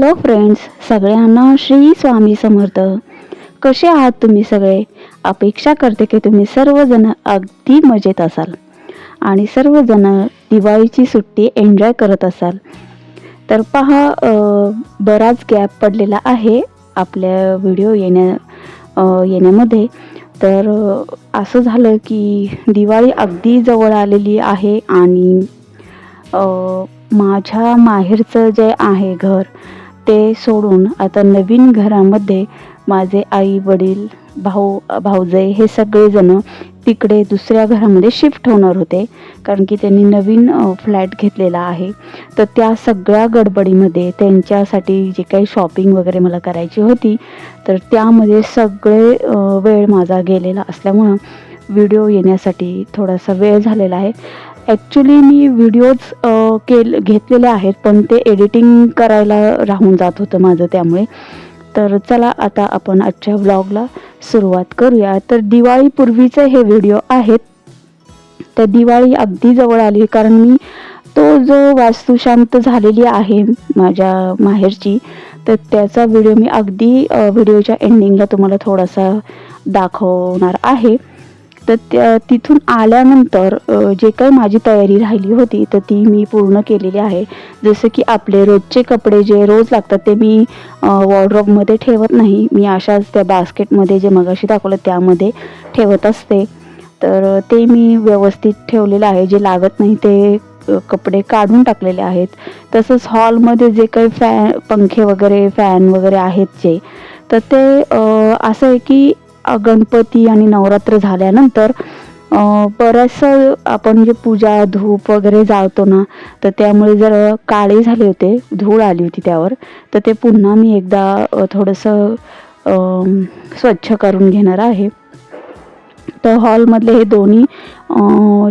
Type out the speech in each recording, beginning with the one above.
Hello friends सगळ्यांना श्री स्वामी समर्थ. कसे आहात तुम्ही सगळे? अपेक्षा करते की तुम्ही सर्वजण अगदी मजेत असाल आणि सर्वजण दिवाळीची सुट्टी एन्जॉय करत असाल. तर पहा बराच गॅप पडलेला आहे आपल्या व्हिडिओ येण्या येण्यामध्ये. तर असं झालं की दिवाळी अगदी जवळ आलेली आहे आणि माझ्या माहेरचं जे आहे घर ते सोडून आता नवीन घरामध्ये माझे आई वडील भाऊ भाऊजय हे सगळेजण तिकडे दुसऱ्या घरामध्ये शिफ्ट होणार होते. कारण की त्यांनी नवीन फ्लॅट घेतलेला आहे. तर त्या सगळ्या गडबडीमध्ये त्यांच्यासाठी जे काही शॉपिंग वगैरे मला करायची होती तर त्यामध्ये सगळे वेळ माझा गेलेला असल्यामुळं व्हिडिओ येण्यासाठी थोडासा वेळ झालेला आहे. ॲक्च्युली मी व्हिडिओज केल घेतलेले आहेत पण ते एडिटिंग करायला राहून जात होतं माझं त्यामुळे. तर चला आता आपण आजच्या व्लॉगला सुरुवात करूया. तर दिवाळीपूर्वीचे हे व्हिडिओ आहेत. तर दिवाळी अगदी जवळ आली कारण मी तो जो वास्तुशांत झालेली आहे माझ्या माहेरची तर त्याचा व्हिडिओ मी अगदी व्हिडिओच्या एंडिंगला तुम्हाला थोडासा दाखवणार आहे. तर त्या तिथून आल्यानंतर जे काही माझी तयारी राहिली होती तर ती मी पूर्ण केलेली आहे. जसं की आपले रोजचे कपडे जे रोज लागतात ते मी वॉर्ड्रॉपमध्ये ठेवत नाही. मी अशाच त्या बास्केटमध्ये जे मगाशी दाखवलं त्यामध्ये ठेवत असते. तर ते मी व्यवस्थित ठेवलेलं आहे. जे लागत नाही ते कपडे काढून टाकलेले आहेत. तसंच हॉलमध्ये जे काही फॅन पंखे वगैरे फॅन वगैरे आहेत जे तर ते असं आहे की गणपती आणि नवरात्र झाल्यानंतर बऱ्याचसं आपण जे पूजा धूप वगैरे जाळतो ना तर त्यामुळे जर काळे झाले होते धूळ आली होती त्यावर. तर ते पुन्हा मी एकदा थोडंसं स्वच्छ करून घेणार आहे. तर हॉलमधले हे दोन्ही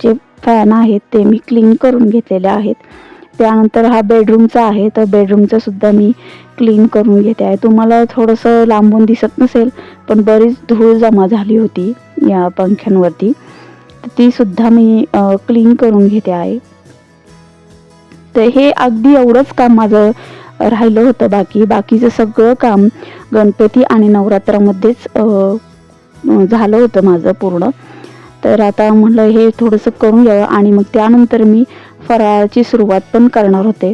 जे फॅन आहेत ते मी क्लीन करून घेतलेले आहेत. त्यानंतर हा बेडरूमचा आहे तर बेडरूमचं सुद्धा मी क्लीन करून घेते आहे. तुम्हाला थोडंसं लांबून दिसत नसेल पण बरीच धूळ जमा झाली होती या पंख्यांवरती. तर ती सुद्धा मी क्लीन करून घेते आहे. तर हे अगदी एवढंच काम माझं राहिलं होतं बाकी. बाकीचं सगळं काम गणपती आणि नवरात्रामध्येच झालं होतं माझं पूर्ण. तर आता म्हटलं हे थोडंसं करून घ्यावं आणि मग त्यानंतर मी फराळाची सुरुवात पण करणार होते.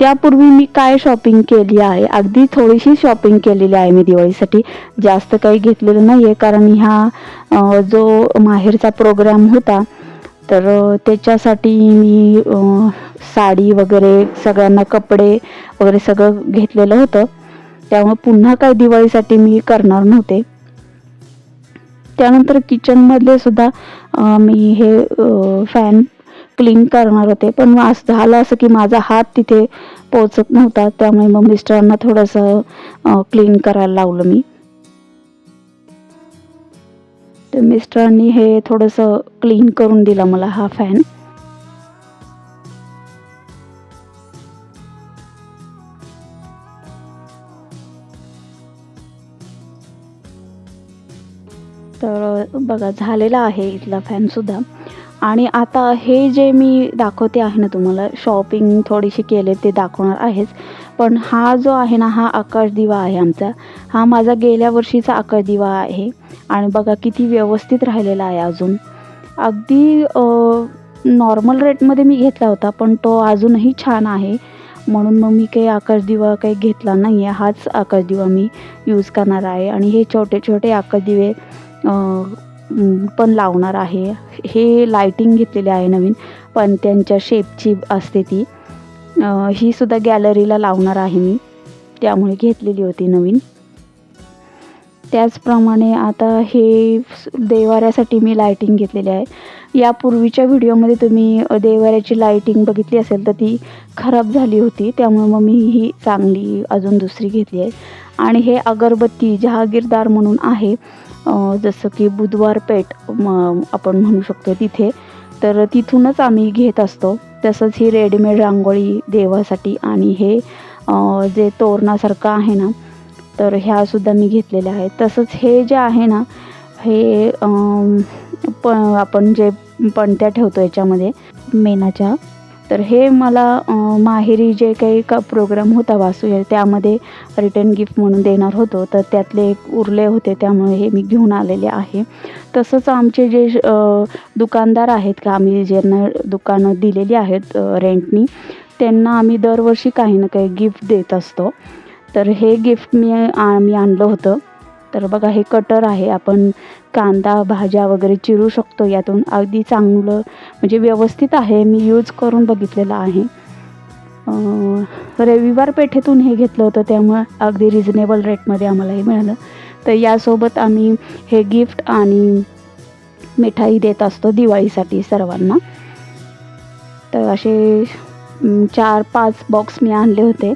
त्यापूर्वी मी काय शॉपिंग केली आहे? अगदी थोडीशी शॉपिंग केलेली आहे मी दिवाळीसाठी. जास्त काही घेतलेलं नाही आहे कारण ह्या जो माहेरचा प्रोग्राम होता तर त्याच्यासाठी मी साडी वगैरे सगळ्यांना कपडे वगैरे सगळं घेतलेलं होतं. त्यामुळे पुन्हा काय दिवाळीसाठी मी करणार नव्हते. त्यानंतर किचनमधले सुद्धा मी हे फॅन क्लीन करणार होते. पण असं झालं असं की माझा हात तिथे पोचत नव्हता. त्यामुळे मग मिस्टरांना थोडंसं क्लीन करायला लावलं मी. तर मिस्टरांनी हे थोडंसं क्लीन करून दिला मला हा फॅन बघा झालेला आहे इथला फॅनसुद्धा आणि आता हे जे मी दाखवते आहे ना तुम्हाला शॉपिंग थोडीशी केले ते दाखवणार आहेच. पण हा जो आहे ना हा आकाशदिवा आहे आमचा. हा माझा गेल्या वर्षीचा आकाशदिवा आहे. आणि बघा किती व्यवस्थित राहिलेला आहे अजून. अगदी नॉर्मल रेटमध्ये मी घेतला होता पण तो अजूनही छान आहे. म्हणून मग मी काही आकाशदिवा काही घेतला नाही आहे हाच आकाशदिवा मी यूज करणार आहे. आणि हे छोटे छोटे आकाशदिवे पण लावणार आहे. हे लायटिंग घेतलेली आहे नवीन पण त्यांच्या शेपची असते ती. ही सुद्धा गॅलरीला लावणार आहे मी. त्यामुळे घेतलेली होती नवीन. त्याचप्रमाणे आता हे देवाऱ्यासाठी मी लायटिंग घेतलेली आहे. यापूर्वीच्या व्हिडिओमध्ये तुम्ही देवाऱ्याची लायटिंग बघितली असेल तर ती खराब झाली होती. त्यामुळे मग मी ही चांगली अजून दुसरी घेतली आहे. आणि हे अगरबत्ती जहागीरदार म्हणून आहे. जसं की बुधवार पेठ म आपण म्हणू शकतो तिथे. तर तिथूनच आम्ही घेत असतो. तसंच ही रेडीमेड रांगोळी देवासाठी आणि हे जे तोरणासारखं आहे ना तर ह्यासुद्धा मी घेतलेल्या आहेत. तसंच हे जे आहे ना हे प आपण जे पणत्या ठेवतो याच्यामध्ये मेणाच्या तर हे मला माहेरी जे काही का प्रोग्राम होता वासूया त्यामध्ये रिटर्न गिफ्ट म्हणून देणार होतो. तर त्यातले एक उरले होते त्यामुळे हे मी घेऊन आलेले आहे. तसंच आमचे जे दुकानदार आहेत का आम्ही ज्यांना दुकानं दिलेली आहेत रेंटनी त्यांना आम्ही दरवर्षी काही ना काही गिफ्ट देत असतो. तर हे गिफ्ट मी आम्ही आणलं होतं. तर बघा हे कटर आहे. आपण कांदा भाज्या वगैरे चिरू शकतो यातून. अगदी चांगलं म्हणजे व्यवस्थित आहे. मी यूज करून बघितलेलं आहे. रविवार पेठेतून हे घेतलं होतं. त्यामुळं अगदी रिझनेबल रेटमध्ये आम्हाला हे मिळालं. तर यासोबत आम्ही हे गिफ्ट आणि मिठाई देत असतो दिवाळीसाठी सर्वांना. तर असे चार पाच बॉक्स मी आणले होते.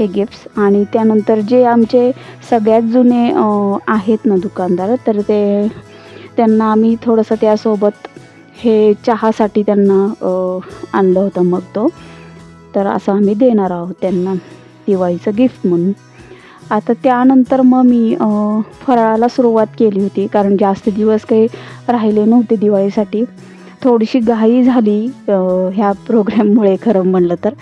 हे गिफ्ट्स आणि त्यानंतर जे आमचे सगळ्यात जुने आहेत ना दुकानदार तर ते त्यांना आम्ही थोडंसं त्यासोबत हे चहासाठी त्यांना आणलं होतं मग तो. तर असं आम्ही देणार आहोत त्यांना दिवाळीचं गिफ्ट म्हणून. आता त्यानंतर मग मी फराळाला सुरुवात केली होती कारण जास्त दिवस काही राहिले नव्हते दिवाळीसाठी. थोडीशी घाई झाली ह्या प्रोग्रॅममुळे खरं म्हणलं तर.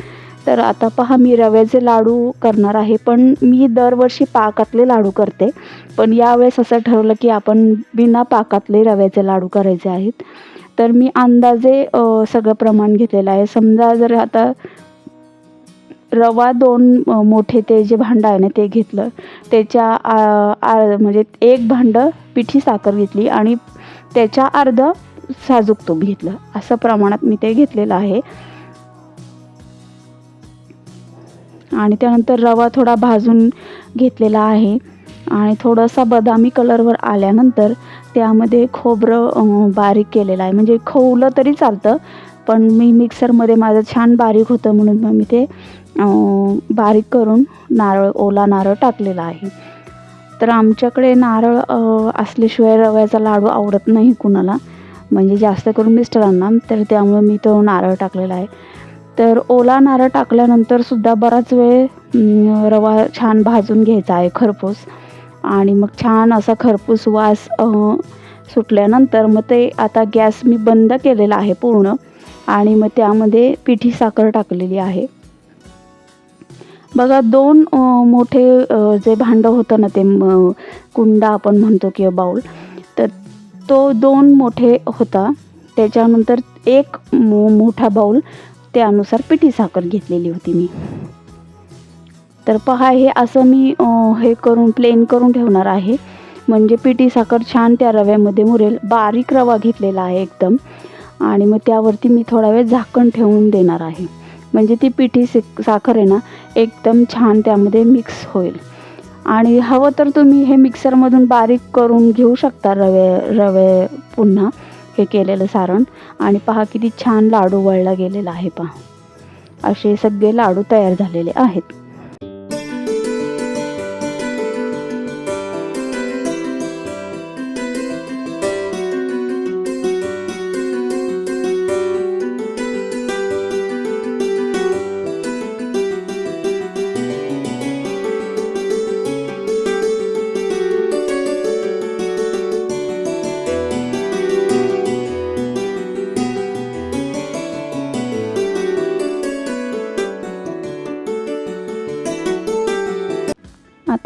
तर आता पहा मी रव्याचे लाडू करणार आहे पण मी दरवर्षी पाकातले लाडू करते. पण यावेळेस असं ठरवलं की आपण बिना पाकातले रव्याचे लाडू करायचे आहेत. तर मी अंदाजे सगळं प्रमाण घेतलेलं आहे. समजा जर आता रवा दोन मोठे ते जे भांडं आहे ना ते घेतलं. त्याच्या आ, आ, म्हणजे एक भांडं पिठी साखर घेतली आणि त्याच्या अर्ध साजूक तूप घेतलं. असं प्रमाणात मी ते घेतलेलं आहे. आणि त्यानंतर रवा थोडा भाजून घेतलेला आहे. आणि थोडासा बदामी कलरवर आल्यानंतर त्यामध्ये खोबरं बारीक केलेलं आहे. म्हणजे खोवलं तरी चालतं पण मी मिक्सरमध्ये माझं छान बारीक होतं म्हणून मग मी ते बारीक करून नारळ ओला नारळ टाकलेला आहे. तर आमच्याकडे नारळ असल्याशिवाय रव्याचा लाडू आवडत नाही कुणाला. म्हणजे जास्त करून मिस्टरांना तर त्यामुळे मी तो नारळ टाकलेला आहे. तर ओला नारळ टाकल्यानंतर सुद्धा बराच वेळ रवा छान भाजून घ्यायचा आहे खरपूस. आणि मग छान असा खरपूस वास सुटल्यानंतर मग ते आता गॅस मी बंद केलेला आहे पूर्ण. आणि मग त्यामध्ये पिठी साखर टाकलेली आहे. बघा दोन मोठे जे भांडं होतं ना ते कुंडा आपण म्हणतो किंवा बाऊल तर तो दोन मोठे होता. त्याच्यानंतर एक मो मोठा बाऊल त्यानुसार पिठी साखर घेतलेली होती मी. तर पहा हे असं मी हे करून प्लेन करून ठेवणार आहे. म्हणजे पिठी साखर छान त्या रव्यामध्ये मुरेल. बारीक रवा घेतलेला आहे एकदम. आणि मग त्यावरती मी थोडा वेळ झाकण ठेवून देणार आहे. म्हणजे ती पिठी साखर आहे ना एकदम छान त्यामध्ये मिक्स होईल. आणि हवं तर तुम्ही हे मिक्सरमधून बारीक करून घेऊ शकता रवे रवे पुन्हा. हे केलेलं सारण. आणि पहा किती छान लाडू वळला गेलेला आहे पहा. असे सगळे लाडू तयार झालेले आहेत.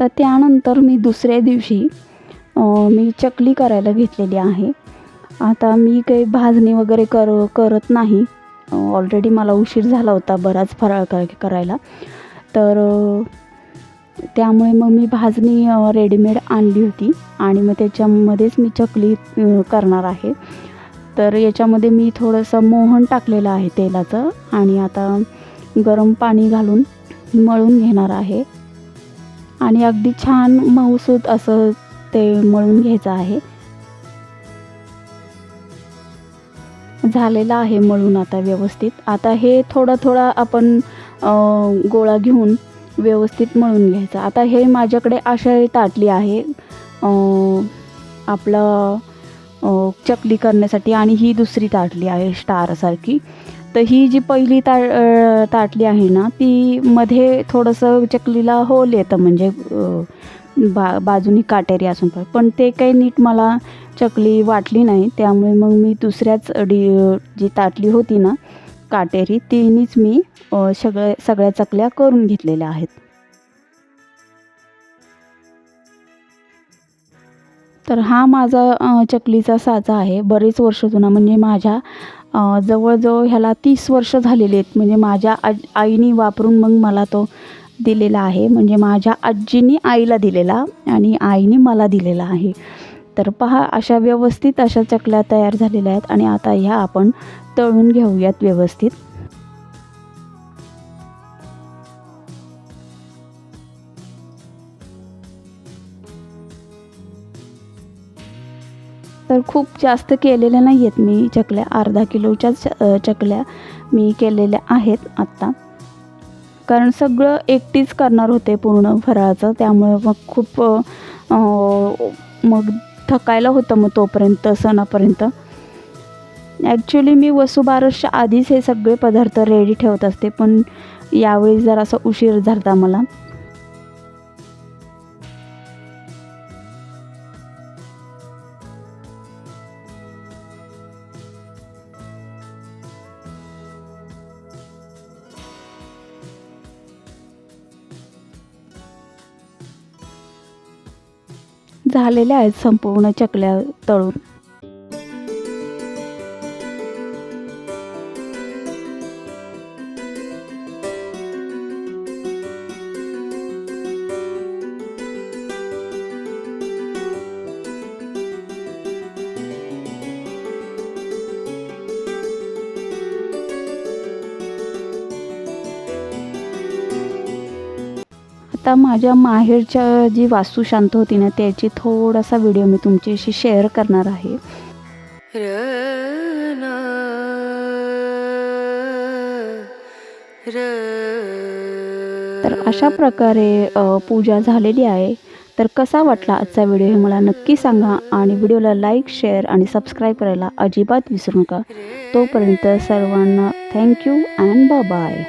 तर त्यानंतर मी दुसऱ्या दिवशी मी चकली करायला घेतलेली आहे. आता मी काही भाजणी वगैरे कर करत नाही. ऑलरेडी मला उशीर झाला होता बराच फराळ कर करायला. तर त्यामुळे मग मी भाजणी रेडीमेड आणली होती आणि मग त्याच्यामध्येच मी चकली करणार आहे. तर याच्यामध्ये मी थोडंसं मोहन टाकलेलं आहे तेलाचं आणि आता गरम पाणी घालून मळून घेणार आहे. आणि अगदी छान मऊसूत असं ते मळून घ्यायचं आहे. झालेलं आहे मळून आता व्यवस्थित. आता हे थोडा थोडा आपण गोळा घेऊन व्यवस्थित मळून घ्यायचं. आता हे माझ्याकडे अशा ताटली आहे. आपलं चकली करण्यासाठी आणि ही दुसरी ताटली आहे स्टारसारखी. तर ही जी पहिली ता ताटली आहे ना ती मध्ये थोडंसं चकलीला होल येतं म्हणजे बा बाजूनी काटेरी असून पण. पण ते काही नीट मला चकली वाटली नाही त्यामुळे मग मी दुसऱ्याच डी जी ताटली होती ना काटेरी तिनेच मी सगळ्या सगळे सगळ्या चकल्या करून घेतलेल्या आहेत. तर हा माझा चकलीचा साचा आहे. बरेच वर्ष जुना म्हणजे माझ्या जवळजवळ ह्याला तीस वर्ष झालेली आहेत. म्हणजे माझ्या आज आईने वापरून मग मला तो दिलेला आहे. म्हणजे माझ्या आजीनी आईला दिलेला आणि आईने मला दिलेला आहे. तर पहा अशा व्यवस्थित अशा चकल्या तयार झालेल्या आहेत आणि आता ह्या आपण तळून घेऊयात व्यवस्थित. तर खूप जास्त केलेल्या नाही आहेत मी चकल्या अर्धा किलोच्याच चकल्या मी केलेल्या आहेत आत्ता. कारण सगळं एकटीच करणार होते पूर्ण फराळाचं. त्यामुळे मग खूप मग थकायला होतं मग तोपर्यंत सणापर्यंत. ॲक्च्युली मी वसुबारसच्या आधीच हे सगळे पदार्थ रेडी ठेवत असते. पण यावेळी जरासा उशीर झाला मला. झालेल्या आहेत संपूर्ण चकल्या तळून. आता माझ्या माहेरच्या जी वास्तुशांत होती ना त्याची थोडासा व्हिडिओ मी तुमच्याशी शेअर करणार आहे. तर अशा प्रकारे पूजा झालेली आहे. तर कसा वाटला आजचा व्हिडिओ हे मला नक्की सांगा आणि व्हिडिओला लाईक शेअर आणि सबस्क्राईब करायला अजिबात विसरू नका. तोपर्यंत सर्वांना थँक्यू अँड बाय